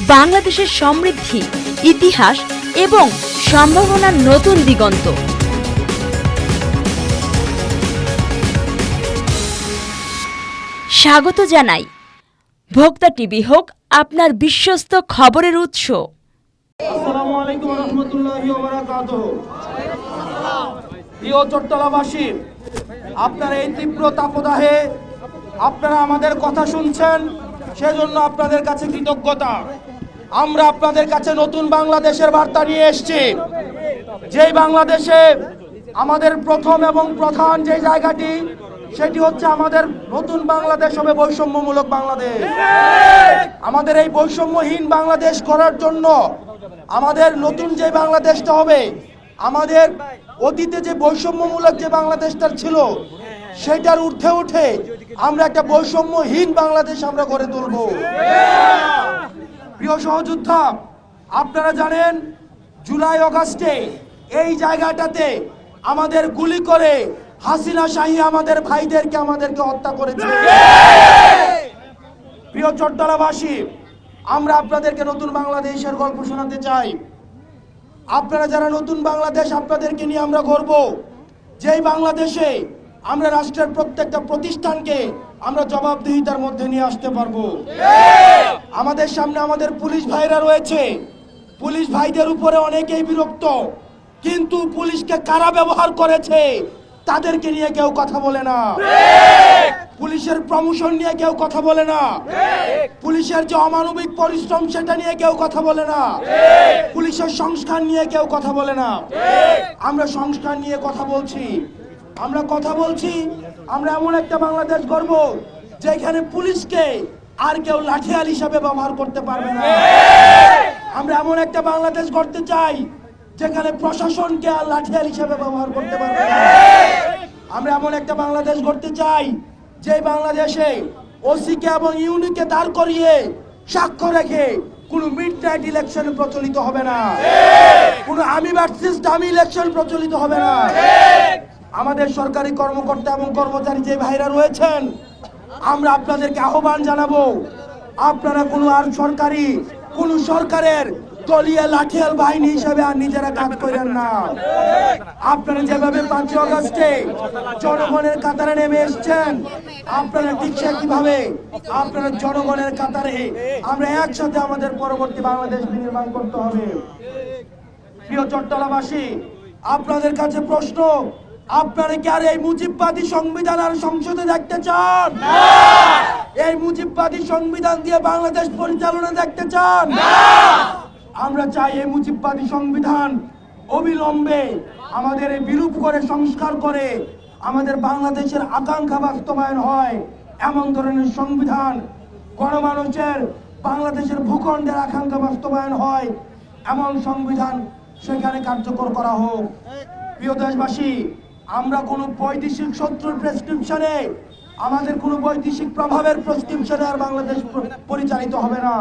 বাংলাদেশের সমৃদ্ধি, ইতিহাস এবং সম্ভাবনার নতুন দিগন্ত। স্বাগত জানাই। ভোক্তা টিভি হোক, আপনার বিশ্বস্ত খবরের উৎস। আপনারা এই তীব্র তাপদাহে আপনারা আমাদের কথা শুনছেন, সেজন্য আপনাদের কাছে কৃতজ্ঞতা। আমরা আপনাদের কাছে নতুন বাংলাদেশের বার্তা নিয়ে এসেছি। যেই বাংলাদেশে আমাদের প্রথম এবং প্রধান যে জায়গাটি, সেটি হচ্ছে আমাদের নতুন বাংলাদেশ হবে বৈষম্যমূলক বাংলাদেশ। আমাদের এই বৈষম্যহীন বাংলাদেশ করার জন্য আমাদের নতুন যে বাংলাদেশটা হবে, আমাদের অতীতে যে বৈষম্যমূলক যে বাংলাদেশটা ছিল, সেটার ঊর্ধ্বে উঠে আমরা একটা বৈষম্যহীন বাংলাদেশ আমরা গড়ে তুলব। প্রিয় সহযোদ্ধা, আপনারা জানেন জুলাই অগাস্টে এই জায়গাটাতে আমাদের গুলি করে হাসিনা শাহী আমাদের ভাইদেরকে আমাদেরকে হত্যা করেছে। প্রিয় চট্টলাবাসী আমরা আপনাদেরকে নতুন বাংলাদেশের গল্প শোনাতে চাই। আপনারা যারা নতুন বাংলাদেশ আপনাদেরকে নিয়ে আমরা গর্ব, যেই বাংলাদেশে আমরা রাষ্ট্রের প্রত্যেকটা প্রতিষ্ঠানকে আমরা জবাবদিহিতার মধ্যে নিয়ে আসতে পারব। আমাদের সামনে আমাদের পুলিশ ভাইরা রয়েছে। পুলিশ ভাইদের উপরে অনেকেই বিরক্ত। কিন্তু পুলিশকে কারা ব্যবহার করেছে তাদেরকে নিয়ে কেউ কথা বলে না। পুলিশের প্রমোশন নিয়ে কেউ কথা বলে না। পুলিশের যে অমানবিক পরিশ্রম সেটা নিয়ে কেউ কথা বলে না। পুলিশের সংস্কার নিয়ে কেউ কথা বলে না। আমরা সংস্কার নিয়ে কথা বলছি। আমরা কথা বলছি, আমরা এমন একটা বাংলাদেশ গর্ব যেখানে পুলিশকে আর কেউ লাঠিয়াল হিসাবে ব্যবহার করতে পারবে না। আমরা এমন একটা বাংলাদেশ গড়তে চাই যেখানে প্রশাসনকে আর লাঠিয়াল হিসাবে ব্যবহার করতে পারবে না। আমরা এমন একটা বাংলাদেশ গড়তে চাই যে বাংলাদেশে ওসিকে এবং ইউনিকে দাঁড় করিয়ে সাক্ষ্য রেখে কোনো মিড নাইট ইলেকশন প্রচলিত হবে না। কোনো আমি ভার্সেস দামি ইলেকশন প্রচলিত হবে না। আমাদের সরকারি কর্মকর্তা এবং কর্মচারী যে ভাইরা রয়েছেন, আমরা আপনাদেরকে আহ্বান জানাব, আপনারা কোনো আর সরকারি, কোন সরকারের দলীয় লাঠিয়াল বাহিনী হিসাবে আর নিজেরা কাজ করেন না। আপনারা যেভাবে পাঁচই অগস্টে জনগণের কাতারে নেমে এসছেন, আপনারা ঠিক কীভাবে আপনারা জনগণের কাতারে, আমরা একসাথে আমাদের পরবর্তী বাংলাদেশ নির্মাণ করতে হবে। প্রিয় চট্টলাবাসী আপনাদের কাছে প্রশ্ন আপনারা কি আর এই মুজিববাদী সংবিধান আর সংসদে দেখতে চান? এই মুজিববাদী সংবিধান দিয়ে বাংলাদেশ পরিচালনা দেখতে চান? আমরা চাই এই মুজিববাদী সংবিধান অবিলম্বে আমাদের বিরূপ করে সংস্কার করে আমাদের বাংলাদেশের আকাঙ্ক্ষা বাস্তবায়ন হয়। এমন ধরনের সংবিধান গণমানুষের বাংলাদেশের ভূখণ্ডের আকাঙ্ক্ষা বাস্তবায়ন হয়। এমন সংবিধান সেখানে কার্যকর করা হোক। প্রিয় দেশবাসী আমরা কোনো বৈদেশিক শত্রুর প্রেসক্রিপশনে আমাদের কোনো বৈদেশিক প্রভাবের প্রেসক্রিপশনে আর বাংলাদেশ পরিচালিত হবে না।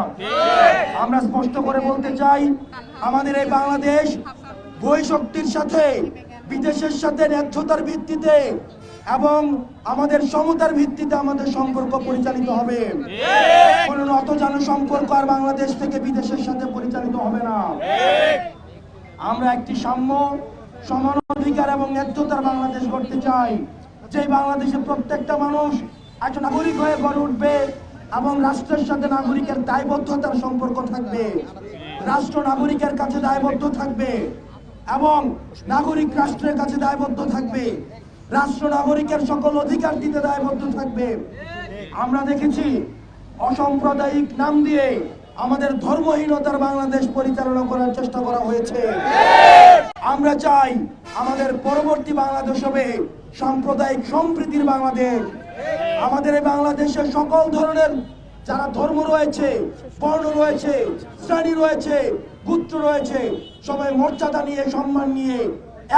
আমরা স্পষ্ট করে বলতে চাই, আমাদের এই বাংলাদেশ বই শক্তির সাথে, বিদেশের সাথে ন্যায্যতার ভিত্তিতে এবং আমাদের সমতার ভিত্তিতে আমাদের সম্পর্ক পরিচালিত হবে। কোন নতজানু সম্পর্ক আর বাংলাদেশ থেকে বিদেশের সাথে পরিচালিত হবে না। আমরা একটি সাম্য সমান অধিকার এবং ন্যায্যতার বাংলাদেশ গড়তে চাই। যে বাংলাদেশে প্রত্যেকটা মানুষ একজন নাগরিক হয়ে গড়ে উঠবে এবং রাষ্ট্রের সাথে নাগরিকের দায়বদ্ধতার সম্পর্ক থাকবে। রাষ্ট্র নাগরিকের কাছে দায়বদ্ধ থাকবে এবং নাগরিক রাষ্ট্রের কাছে দায়বদ্ধ থাকবে। রাষ্ট্র নাগরিকের সকল অধিকার দিতে দায়বদ্ধ থাকবে। আমরা দেখেছি অসাম্প্রদায়িক নাম দিয়ে আমাদের ধর্মহীনতার বাংলাদেশ পরিচালনা করার চেষ্টা করা হয়েছে। আমরা চাই আমাদের পরবর্তী বাংলাদেশ হবে সাম্প্রদায়িক সম্প্রীতির বাংলাদেশ। আমাদের এই বাংলাদেশের সকল ধরনের যারা ধর্ম রয়েছে বর্ণ রয়েছে শ্রেণি রয়েছে গুত্র রয়েছে সবাই মর্যাদা নিয়ে সম্মান নিয়ে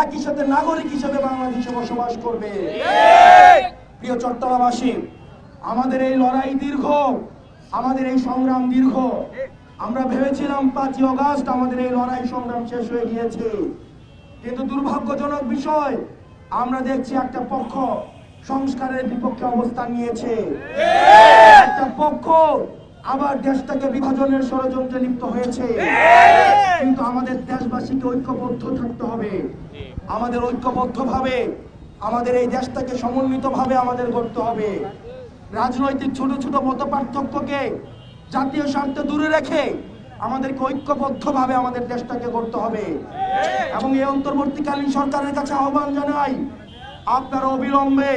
একই সাথে নাগরিক হিসেবে বাংলাদেশে বসবাস করবে। প্রিয় চট্টলাবাসী আমাদের এই লড়াই দীর্ঘ। আমাদের এই সংগ্রাম দীর্ঘ। আমরা ভেবেছিলাম পাঁচই অগাস্ট আমাদের এই লড়াই সংগ্রাম শেষ হয়ে গিয়েছে। কিন্তু দুর্ভাগ্যজনক বিষয়, আমরা দেখছি একটা পক্ষ সংস্কারের বিপক্ষে অবস্থান নিয়েছে। একটা পক্ষ আবার দেশটাকে বিভাজনের ষড়যন্ত্রে লিপ্ত হয়েছে। কিন্তু আমাদের দেশবাসীকে ঐক্যবদ্ধ থাকতে হবে। আমাদের ঐক্যবদ্ধ ভাবে আমাদের এই দেশটাকে সমন্বিতভাবে আমাদের করতে হবে। রাজনৈতিক ছোট ছোট মত পার্থক্যকে জাতীয় স্বার্থে দূরে রেখে আমাদেরকে ঐক্যবদ্ধভাবে আমাদের দেশটাকে করতে হবে। এবং এই অন্তর্বর্তীকালীন সরকারের কাছে আহ্বান জানাই, আপনারা অবিলম্বে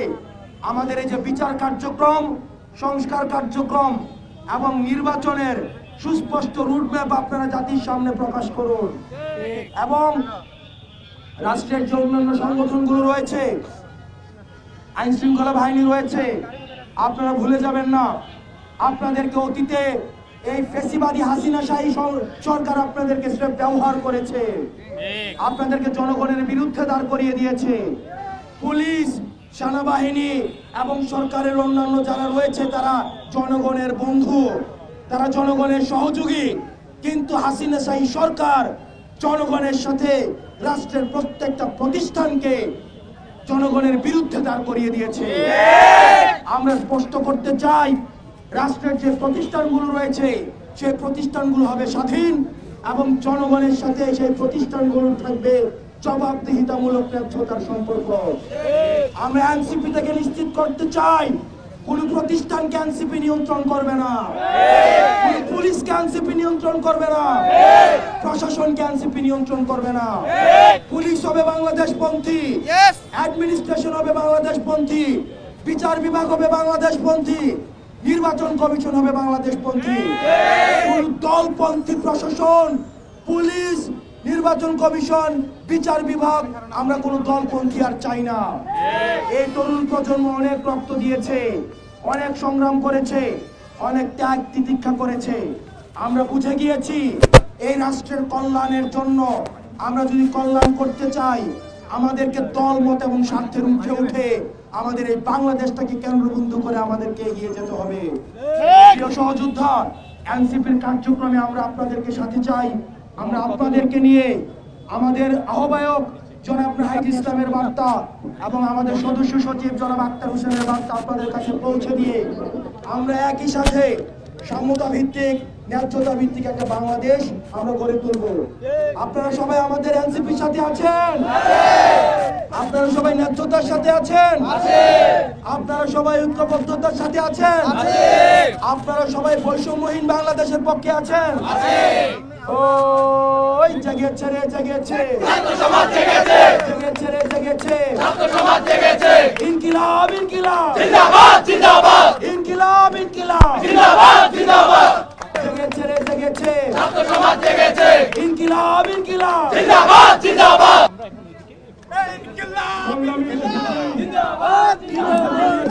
আমাদের এই যে বিচার কার্যক্রম, সংস্কার কার্যক্রম এবং নির্বাচনের সুস্পষ্ট রুটম্যাপ আপনারা জাতির সামনে প্রকাশ করুন। এবং রাষ্ট্রের যে অন্যান্য সংগঠনগুলো রয়েছে আইন শৃঙ্খলা বাহিনী রয়েছে আপনারা ভুলে যাবেন না। আপনাদেরকে অতীতে এই ফেসিবাদী হাসিনা শাহী সরকার আপনাদেরকে স্রেফ ব্যবহার করেছে। আপনাদেরকে জনগণের বিরুদ্ধে দাঁড় করিয়ে দিয়েছে। পুলিশ, সেনাবাহিনী এবং সরকারের অন্যান্য যারা রয়েছে, তারা জনগণের বন্ধু। তারা জনগণের সহযোগী। কিন্তু হাসিনা শাহী সরকার জনগণের সাথে রাষ্ট্রের প্রত্যেকটা প্রতিষ্ঠানকে জনগণের বিরুদ্ধে দাঁড় করিয়ে দিয়েছে। আমরা স্পষ্ট করতে চাই রাষ্ট্রের যে প্রতিষ্ঠানগুলো রয়েছে সেই প্রতিষ্ঠানগুলো হবে স্বাধীন এবং জনগণের সাথে সেই প্রতিষ্ঠানগুলো থাকবে জবাবদিহিতামূলক ন্যায্যতার সম্পর্ক। আমরা এনসিপি থেকে নিশ্চিত করতে চাই কোন প্রতিষ্ঠানকে এনসিপি নিয়ন্ত্রণ করবে না। কোন পুলিশকে এনসিপি নিয়ন্ত্রণ করবে না। প্রশাসনকে এনসিপি নিয়ন্ত্রণ করবে না। পুলিশ হবে বাংলাদেশ পন্থী অ্যাডমিনিস্ট্রেশন হবে বাংলাদেশ পন্থী বিচার বিভাগ হবে বাংলাদেশ পন্থী নির্বাচন কমিশন হবে বাংলাদেশ পন্থী দলপন্থী প্রশাসন, পুলিশ, নির্বাচন কমিশন, বিচার বিভাগ, আমরা কোনো দলপন্থী আর চাই না। এই তরুণ প্রজন্ম অনেক রক্ত দিয়েছে, অনেক সংগ্রাম করেছে, অনেক ত্যাগ তিতিক্ষা করেছে। আমরা বুঝে গিয়েছি, এই রাষ্ট্রের কল্যাণের জন্য আমরা যদি কল্যাণ করতে চাই, আমাদেরকে দল, মত এবং স্বার্থের উঠে উঠে আমাদের এই বাংলাদেশটাকে কেন্দ্রবিন্দু করে আমাদেরকে এগিয়ে যেতে হবে। প্রিয় সহযোদ্ধা এনসিপির কার্যক্রমে আমরা আপনাদেরকে সাথে চাই। আমরা আপনাদেরকে নিয়ে আমাদের আহ্বায়ক জনাব রাহিদ ইসলামের বার্তা এবং আমাদের সদস্য সচিব জনাব আক্তার হোসেনের বার্তা আপনাদের কাছে পৌঁছে দিয়ে আমরা একই সাথে সমতা ভিত্তিক ন্যায্যতা ভিত্তিক একটা বাংলাদেশ আমরা গড়ে তুলব। আপনারা সবাই আমাদের এনসিপির সাথে আছেন? আপনারা সবাই ন্যায্যতার সাথে আছেন? আপনারা সবাই ঐক্যবদ্ধতার সাথে আছেন? আপনারা সবাই বৈষম্যহীন বাংলাদেশের পক্ষে আছেন? ওই জেগেছে রে জেগেছে। জেগেছে। রে জেগেছে। ইনকিলাব ইনকিলাব। ইনকিলাব ছাত্র সমাজ জেগেছে। ইনকিলাব ইনকিলাব। জিন্দাবাদ জিন্দাবাদ। ইনকিলাব। জিন্দাবাদ জিন্দাবাদ।